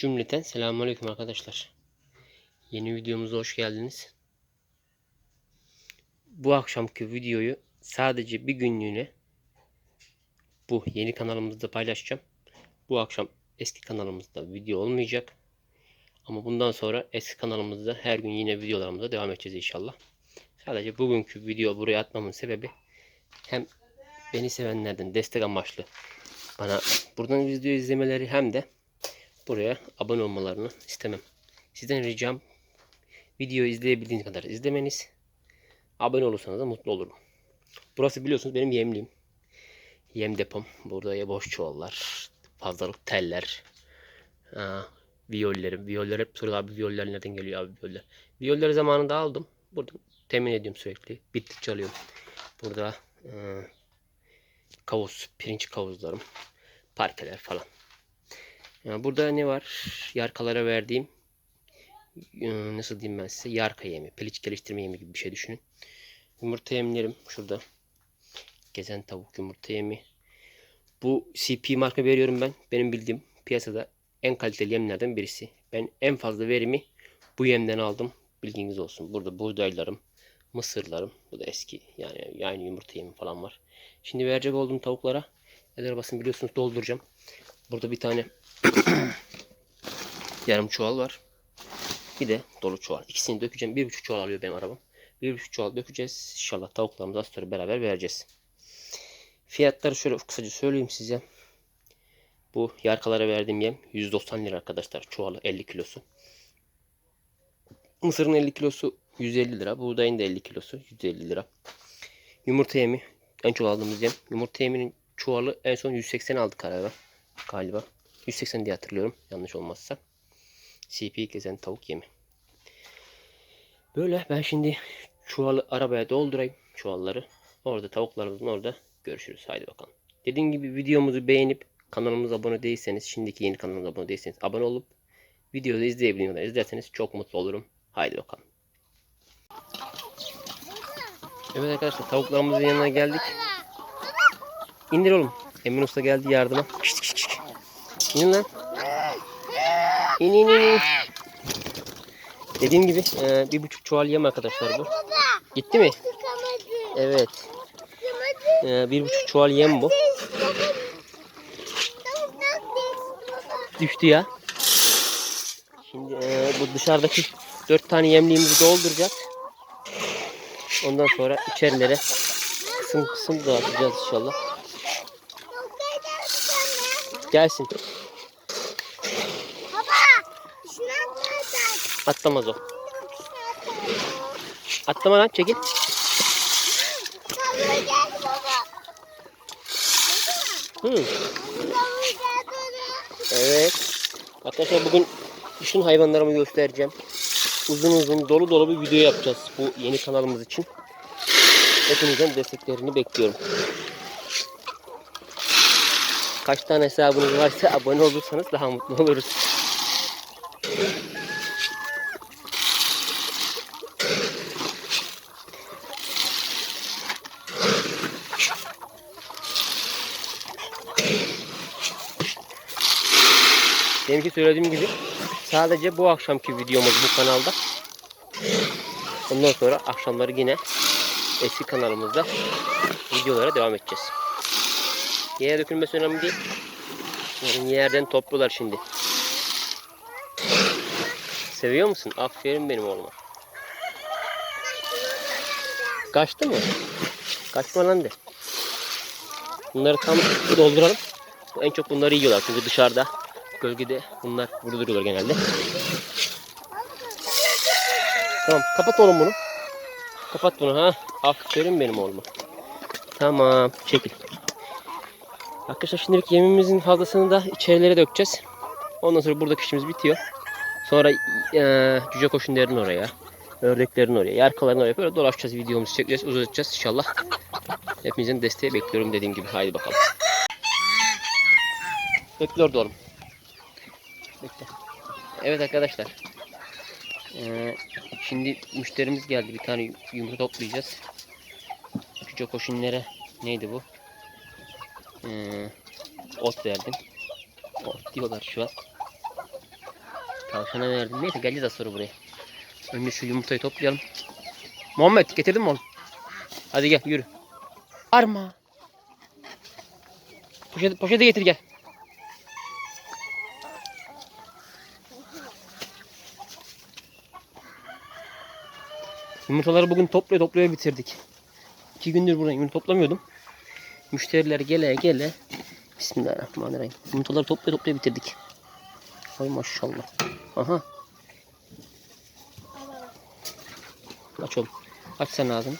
Cümleten selamünaleyküm arkadaşlar. Yeni videomuza hoş geldiniz. Bu akşamki videoyu sadece bir günlüğüne bu yeni kanalımızda paylaşacağım. Bu akşam eski kanalımızda video olmayacak. Ama bundan sonra eski kanalımızda her gün yine videolarımıza devam edeceğiz inşallah. Sadece bugünkü video buraya atmamın sebebi hem beni sevenlerden destek amaçlı bana buradan video izlemeleri hem de buraya abone olmalarını istemem. Sizden ricam videoyu izleyebildiğiniz kadar izlemeniz. Abone olursanız da mutlu olurum. Burası biliyorsunuz benim yemliğim. Yem depom. Burada ya boş çuvallar, fazlalık teller, aa, viyollerim. Viyoller hep soruyor abi viyoller nereden geliyor abi viyoller. Viyolleri zamanında aldım. Burada temin ediyorum sürekli. Bittikçe alıyorum. Burada e, kavuz, pirinç kavuzlarım, parkeler falan. Yani burada ne var? Yarkalara verdiğim e, nasıl diyeyim ben size? Yarka yemi, piliç geliştirme yemi gibi bir şey düşünün. Yumurta yemlerim şurada. Gezen tavuk yumurta yemi. Bu CP marka veriyorum ben. Benim bildiğim piyasada en kaliteli yemlerden birisi. Ben en fazla verimi bu yemden aldım. Bilginiz olsun. Burada buğdaylarım, mısırlarım. Bu da eski yani yani yumurta yemi falan var. Şimdi verecek olduğum tavuklara el arabasını biliyorsunuz dolduracağım. Burada bir tane yarım çuval var. Bir de dolu çuval. İkisini dökeceğim. Bir buçuk çuval alıyor benim arabam. Bir buçuk çuval dökeceğiz. İnşallah tavuklarımızı az sonra beraber vereceğiz. Fiyatları şöyle kısaca söyleyeyim size. Bu yarkalara verdiğim yem 190 lira arkadaşlar. Çuvalı 50 kilosu. Mısırın 50 kilosu 150 lira. Buğdayın da 50 kilosu 150 lira. Yumurta yemi en çok aldığımız yem. Yumurta yeminin çuvalı en son 180 aldık galiba. Galiba. 180 diye hatırlıyorum. Yanlış olmazsa. CP gezen tavuk yemi. Böyle ben şimdi çuvalı arabaya doldurayım. Çuvalları. Orada tavuklarımızın orada görüşürüz. Haydi bakalım. Dediğim gibi videomuzu beğenip kanalımıza abone değilseniz, şimdiki yeni kanalımıza abone değilseniz abone olup videoda izleyebildiğiniz kadar izlerseniz çok mutlu olurum. Haydi bakalım. Evet arkadaşlar tavuklarımızın yanına geldik. İndir oğlum. Emin Usta geldi yardıma. Şişt, şişt, şişt. İn lan. İn in. in. Dediğim gibi e, bir buçuk çuval yem arkadaşlar bu. Gitti mi? Evet. E, bir buçuk çuval yem bu. Düştü ya. Şimdi e, bu dışarıdaki dört tane yemliğimizi dolduracağız. Ondan sonra içerilere kısım kısım dağıtacağız inşallah. Gelsin. Atlamaz o. Atlama lan çekil. Hı. Evet. Arkadaşlar bugün bütün hayvanlarımı göstereceğim. Uzun uzun dolu dolu bir video yapacağız bu yeni kanalımız için. Hepinizden desteklerini bekliyorum. Kaç tane hesabınız varsa abone olursanız daha mutlu oluruz. Deminki söylediğim gibi sadece bu akşamki videomuz bu kanalda. Ondan sonra akşamları yine eski kanalımızda videolara devam edeceğiz. Yere dökülmesi önemli değil. Yani yerden toplular şimdi. Seviyor musun? Aferin benim oğluma. Kaçtı mı? Kaçma lan de. Bunları tam dolduralım. En çok bunları yiyorlar çünkü dışarıda gölgede bunlar burada duruyorlar genelde. Tamam kapat oğlum bunu. Kapat bunu ha. Aferin benim oğluma. Tamam çekil. Arkadaşlar şimdilik yemimizin fazlasını da içerilere dökeceğiz. Ondan sonra buradaki işimiz bitiyor. Sonra e, cüce koşunların oraya, ördeklerin oraya, yarkaların oraya böyle dolaşacağız, videomuzu çekeceğiz, uzatacağız inşallah. Hepinizin desteği bekliyorum dediğim gibi. Haydi bakalım. Bekle orada oğlum. Bekle. Evet arkadaşlar. Ee, şimdi müşterimiz geldi. Bir tane yumurta toplayacağız. Cüce koşunlara neydi bu? Ee, ot verdim. Ot diyorlar şu an. Tavşana verdim. Neyse geleceğiz az sonra buraya. Önce şu yumurtayı toplayalım. Muhammed getirdin mi oğlum? Hadi gel yürü. Arma. Poşeti, poşeti getir gel. Yumurtaları bugün toplaya toplaya bitirdik. İki gündür buradan yumurta toplamıyordum. Müşteriler gele gele Bismillahirrahmanirrahim. Yumurtaları toplaya toplaya bitirdik. Ay maşallah. Aha. Aç oğlum. Aç sen ağzını.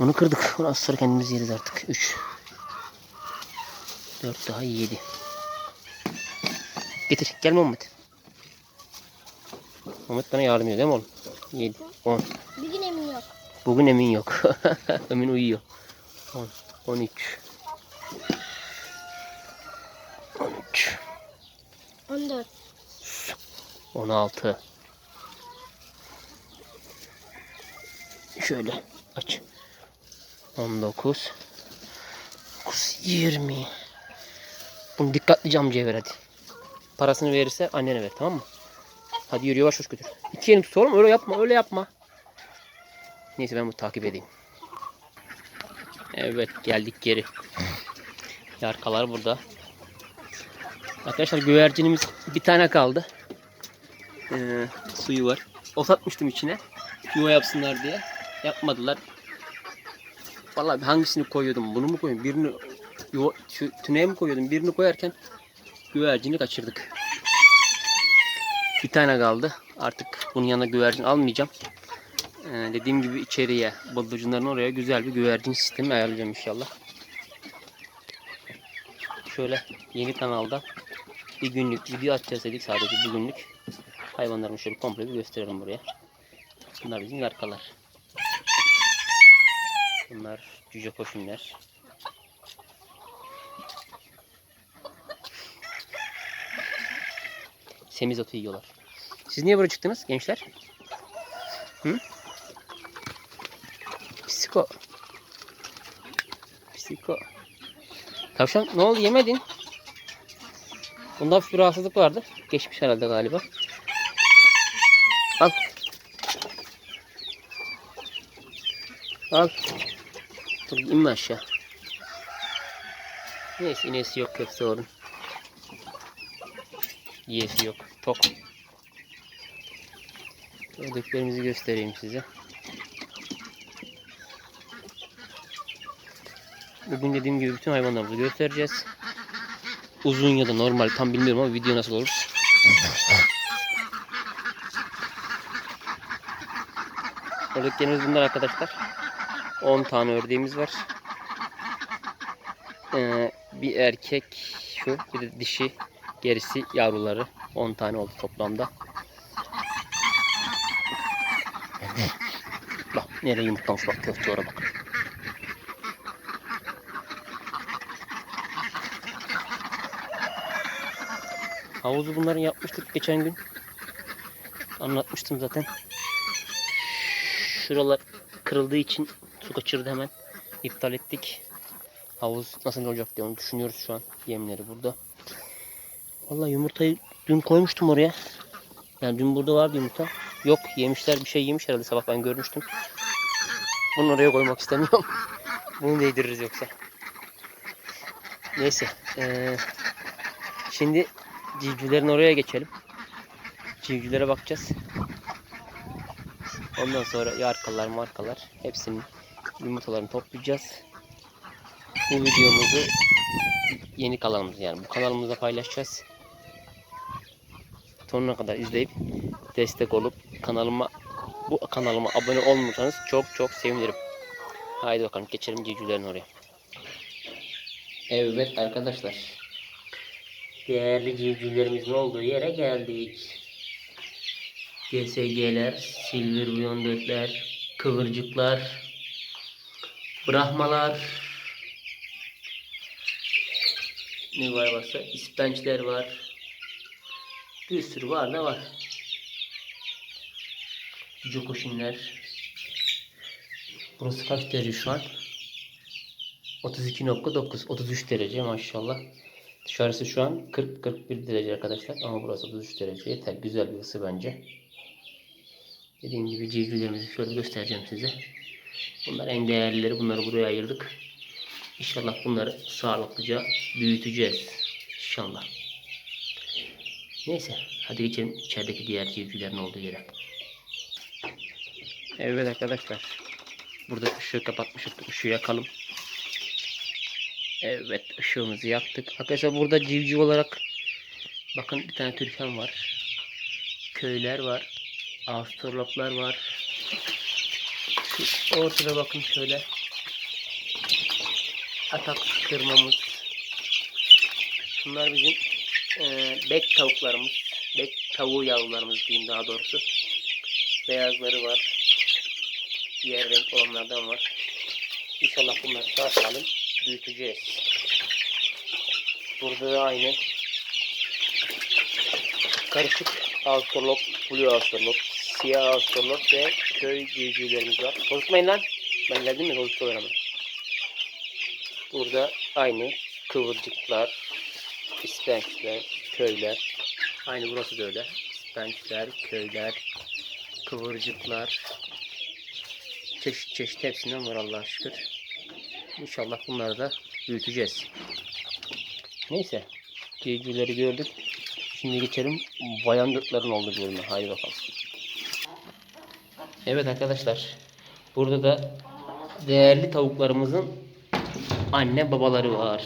Onu kırdık. Onu az sonra kendimiz yeriz artık. 3 4 daha 7 Getir. Gel Muhammed. Muhammed bana yardım ediyor değil mi oğlum? 7 10 Bir gün emin yok. Bugün Emin yok. Emin uyuyor. 10, 13. 13. 14. 16. Şöyle aç. 19. 9, 20. Bunu dikkatlice amcaya ver hadi. Parasını verirse annene ver tamam mı? Hadi yürü yavaş yavaş götür. İki elini tut öyle yapma öyle yapma. Neyse ben bunu takip edeyim. Evet geldik geri. Yarkalar burada. Arkadaşlar güvercinimiz bir tane kaldı. Ee, suyu var. Ot atmıştım içine. Yuva yapsınlar diye. Yapmadılar. Vallahi hangisini koyuyordum? Bunu mu koyuyordum? Birini yuva, şu tüneye mi koyuyordum? Birini koyarken güvercini kaçırdık. Bir tane kaldı. Artık bunun yanına güvercin almayacağım. Ee, dediğim gibi içeriye, bıldırcınların oraya güzel bir güvercin sistemi ayarlayacağım inşallah. Şöyle yeni kanalda bir günlük video atacağız dedik sadece bir günlük. Hayvanlarımı şöyle komple bir gösterelim buraya. Bunlar bizim yarkalar. Bunlar cüce koşunlar. Semizotu yiyorlar. Siz niye buraya çıktınız gençler? Hı? Psiko. Psiko. Tavşan ne oldu yemedin? Bunda hafif bir rahatsızlık vardı. Geçmiş herhalde galiba. Al. Al. Dur inme aşağı. Neyse inesi yok köfte onun. Yiyesi yok. Tok. Ördeklerimizi göstereyim size. Bugün dediğim gibi bütün hayvanlarımızı göstereceğiz. Uzun ya da normal tam bilmiyorum ama video nasıl olur. Ördeklerimiz bunlar arkadaşlar. 10 tane ördeğimiz var. Ee, bir erkek şu bir de dişi gerisi yavruları 10 tane oldu toplamda. Bak nereye yumurtlamış bak köfte oraya bak. Havuzu bunların yapmıştık geçen gün. Anlatmıştım zaten. Şuralar kırıldığı için su kaçırdı hemen. İptal ettik. Havuz nasıl olacak diye onu düşünüyoruz şu an. Yemleri burada. Vallahi yumurtayı dün koymuştum oraya. Yani dün burada vardı yumurta. Yok yemişler bir şey yemiş herhalde sabah ben görmüştüm. Bunu oraya koymak istemiyorum. Bunu değdiririz yoksa. Neyse. eee, şimdi civcivlerin oraya geçelim. Civcivlere bakacağız. Ondan sonra yarkalar markalar hepsinin yumurtalarını toplayacağız. Bu videomuzu yeni kanalımız yani bu kanalımızda paylaşacağız. Sonuna kadar izleyip destek olup kanalıma bu kanalıma abone olmursanız çok çok sevinirim. Haydi bakalım geçelim civcivlerin oraya. Evet arkadaşlar. Değerli civcivlerimizin olduğu yere geldik. GSG'ler, Silver Beyond'ler, kıvırcıklar, Brahmalar, ne var varsa ispençler var. Bir sürü var ne var. Jokoşinler. Burası kaç derece şu an? 32.9 33 derece maşallah. Dışarısı şu an 40-41 derece arkadaşlar ama burası 33 derece. Yeter güzel bir ısı bence. Dediğim gibi civcivlerimizi şöyle göstereceğim size. Bunlar en değerlileri. Bunları buraya ayırdık. İnşallah bunları sağlıklıca büyüteceğiz. İnşallah. Neyse. Hadi geçelim içerideki diğer civcivlerin olduğu yere. Evet arkadaşlar. Burada ışığı kapatmıştık. Işığı yakalım. Evet ışığımızı yaktık. Arkadaşlar burada civciv olarak bakın bir tane türkan var. Köyler var. Astroloplar var. Şu ortada bakın şöyle. Atak kırmamız. Bunlar bizim eee bek tavuklarımız. Bek tavuğu yavrularımız diyeyim daha doğrusu. Beyazları var. Diğer renk olanlardan var. İnşallah bunları sağ salim büyüteceğiz. Burada da aynı karışık Australop, Blue Australop, Siyah Australop ve köy civcivlerimiz var. Konuşmayın lan. Ben geldim mi konuşuyorlar ama. Burada aynı kıvırcıklar, ispençler, köyler. Aynı burası da öyle. İspençler, köyler, kıvırcıklar. Çeşit çeşit hepsinden var Allah'a şükür. İnşallah bunları da büyüteceğiz. Neyse. Civcivleri gördük. Şimdi geçelim bayandırtların olduğu bölüme. Haydi bakalım. Evet arkadaşlar. Burada da değerli tavuklarımızın anne babaları var.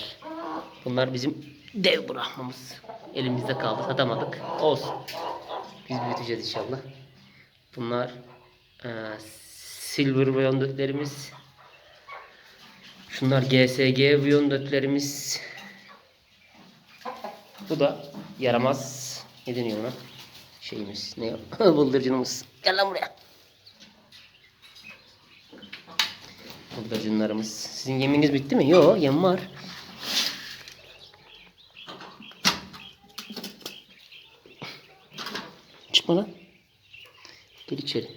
Bunlar bizim dev bırakmamız. Elimizde kaldı. Satamadık. Olsun. Biz büyüteceğiz inşallah. Bunlar eee silver bayandırtlarımız. Şunlar GSG bayandırtlarımız. Bu da yaramaz. Ne deniyor ona? Şeyimiz. Ne? Bıldırcınımız. Gel lan buraya. Bıldırcınlarımız. Sizin yeminiz bitti mi? Yok yem var. Çıkma lan. Gel içeri.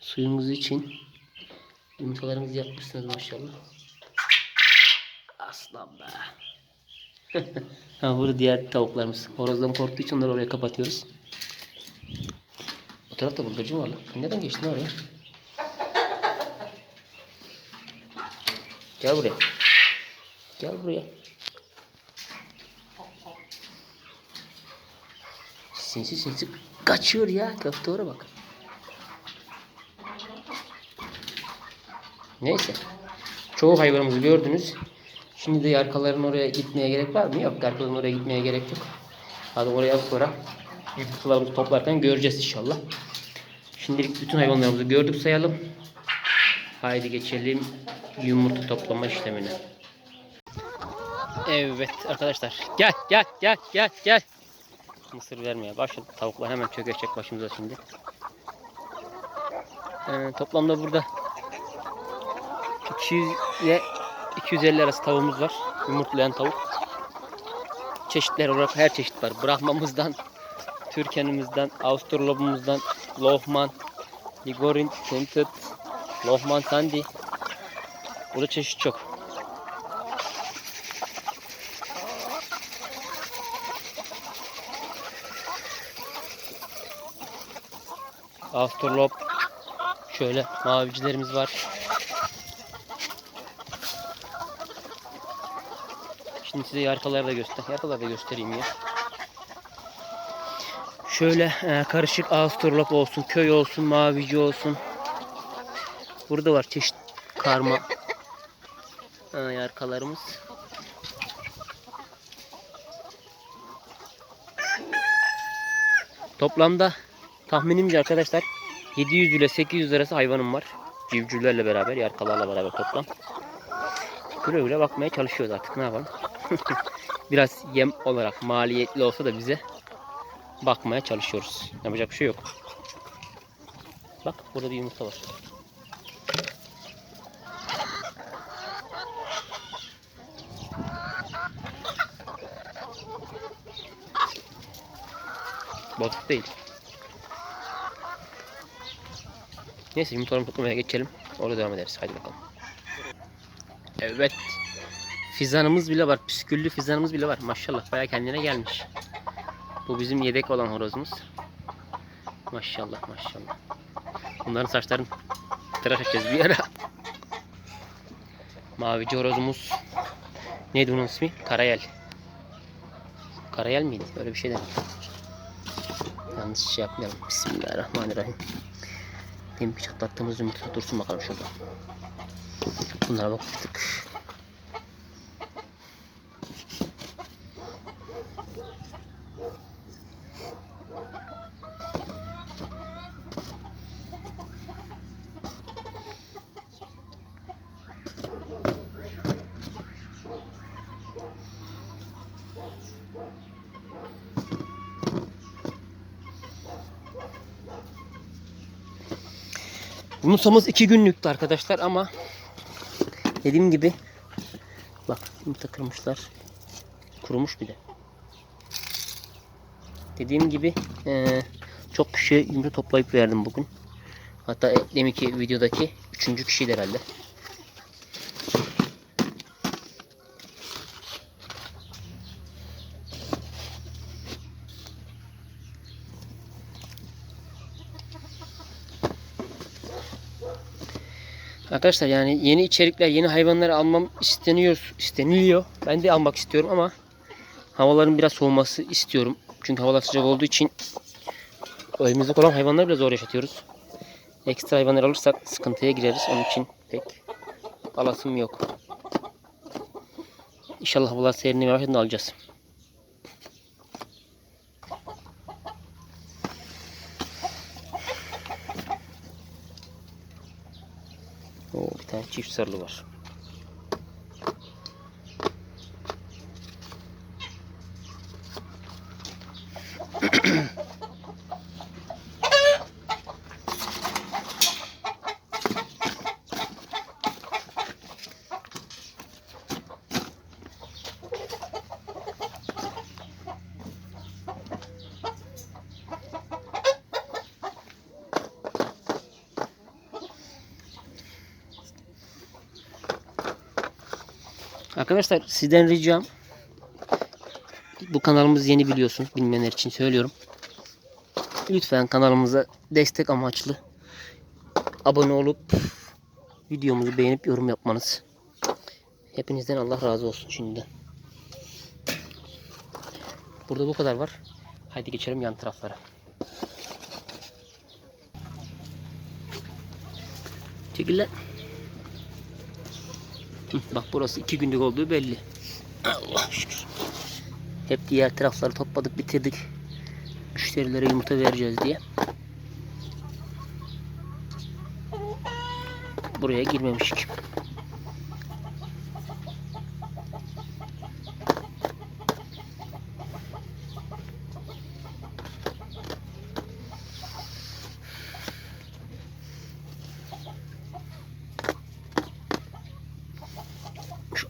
Suyumuzu için yumurtalarımızı yapmışsınız maşallah. Aslan be. ha burada diğer tavuklarımız. Horozdan korktuğu için onları oraya kapatıyoruz. O tarafta bıldırcın var lan. Neden geçtin oraya? Gel buraya. Gel buraya. Sinsi sinsi kaçıyor ya. Köfte bak. Neyse. Çoğu hayvanımızı gördünüz. Şimdi de yarkaların oraya gitmeye gerek var mı? Yok. Yarkaların oraya gitmeye gerek yok. Hadi oraya sonra yumurtalarımızı toplarken göreceğiz inşallah. Şimdilik bütün hayvanlarımızı gördük sayalım. Haydi geçelim yumurta toplama işlemine. Evet arkadaşlar. Gel gel gel gel gel. Mısır vermeye başladı. Tavuklar hemen çökecek başımıza şimdi. Ee, toplamda burada 200 ile 250 arası tavuğumuz var. Yumurtlayan tavuk. Çeşitler olarak her çeşit var. Brahmamızdan, Türkenimizden, Avustralopumuzdan, Lohman, Ligorin, Tinted, Lohman Sandy. Burada çeşit çok. Astrolop şöyle mavicilerimiz var. Şimdi size yarkaları da göster. Yarkaları da göstereyim ya. Şöyle e, karışık Astrolop olsun, köy olsun, mavici olsun. Burada var çeşit karma e, yarkalarımız. Toplamda tahminimce arkadaşlar 700 ile 800 arası hayvanım var. Civcivlerle beraber, yarkalarla beraber toplam. Güle güle bakmaya çalışıyoruz artık ne yapalım. Biraz yem olarak maliyetli olsa da bize bakmaya çalışıyoruz. Yapacak bir şey yok. Bak burada bir yumurta var. Balık değil. Neyse yumurtalarını toplamaya geçelim. Orada devam ederiz. Hadi bakalım. Evet. Fizanımız bile var. Püsküllü fizanımız bile var. Maşallah baya kendine gelmiş. Bu bizim yedek olan horozumuz. Maşallah maşallah. Bunların saçlarını tıraş edeceğiz bir ara. Mavici horozumuz. Neydi bunun ismi? Karayel. Karayel miydi? Öyle bir şey demek. Yanlış şey yapmayalım. Bismillahirrahmanirrahim. Benim bir çatlattığımız yumurta dursun bakalım şurada. Bunlara baktık. Yumurtamız iki günlüktü arkadaşlar ama dediğim gibi bak yumurta kırmışlar. Kurumuş bir de. Dediğim gibi eee, çok kişi yumurta toplayıp verdim bugün. Hatta deminki videodaki üçüncü kişiydi herhalde. Arkadaşlar yani yeni içerikler, yeni hayvanları almam isteniyor, isteniliyor. Ben de almak istiyorum ama havaların biraz soğuması istiyorum. Çünkü havalar sıcak olduğu için elimizde olan hayvanları biraz zor yaşatıyoruz. Ekstra hayvanlar alırsak sıkıntıya gireriz. Onun için pek alasım yok. İnşallah havalar serinlemeye başladığında alacağız. Oo, bir tane çift sarılı var. Arkadaşlar sizden ricam bu kanalımız yeni biliyorsunuz bilmeyenler için söylüyorum. Lütfen kanalımıza destek amaçlı abone olup videomuzu beğenip yorum yapmanız. Hepinizden Allah razı olsun şimdiden. Burada bu kadar var. Haydi geçelim yan taraflara. Çekil lan. Bak burası iki günlük olduğu belli. Allah şükür. Hep diğer tarafları topladık bitirdik. Müşterilere yumurta vereceğiz diye. Buraya girmemişik.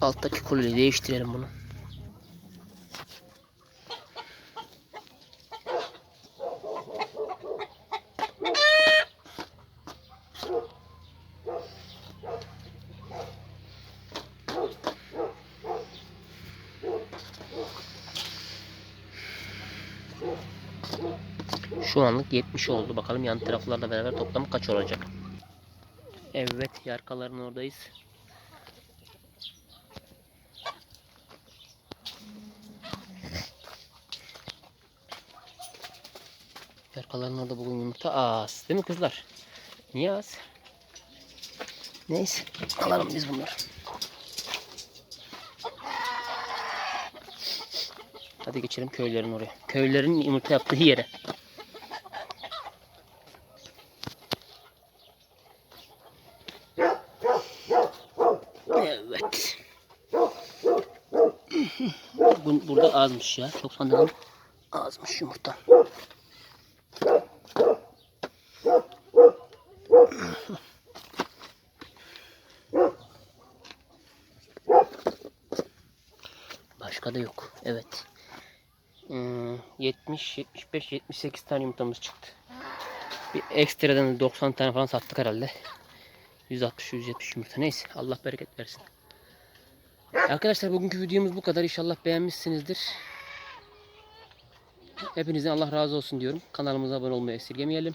Alttaki kolyeyi değiştirelim bunu. Şu anlık 70 oldu. Bakalım yan taraflarla beraber toplamı kaç olacak. Evet, yarkaların oradayız. Yarkaların orada bugün yumurta az. Değil mi kızlar? Niye az? Neyse. Alalım biz bunları. Hadi geçelim köylerin oraya. Köylerin yumurta yaptığı yere. Evet. Bu, burada azmış ya. Çok sanırım azmış yumurta. Başka da yok. Evet. Hmm, 70, 75, 78 tane yumurtamız çıktı. Bir ekstradan 90 tane falan sattık herhalde. 160, 170 yumurta. Neyse. Allah bereket versin. Arkadaşlar bugünkü videomuz bu kadar. İnşallah beğenmişsinizdir. Hepinizden Allah razı olsun diyorum. Kanalımıza abone olmayı esirgemeyelim.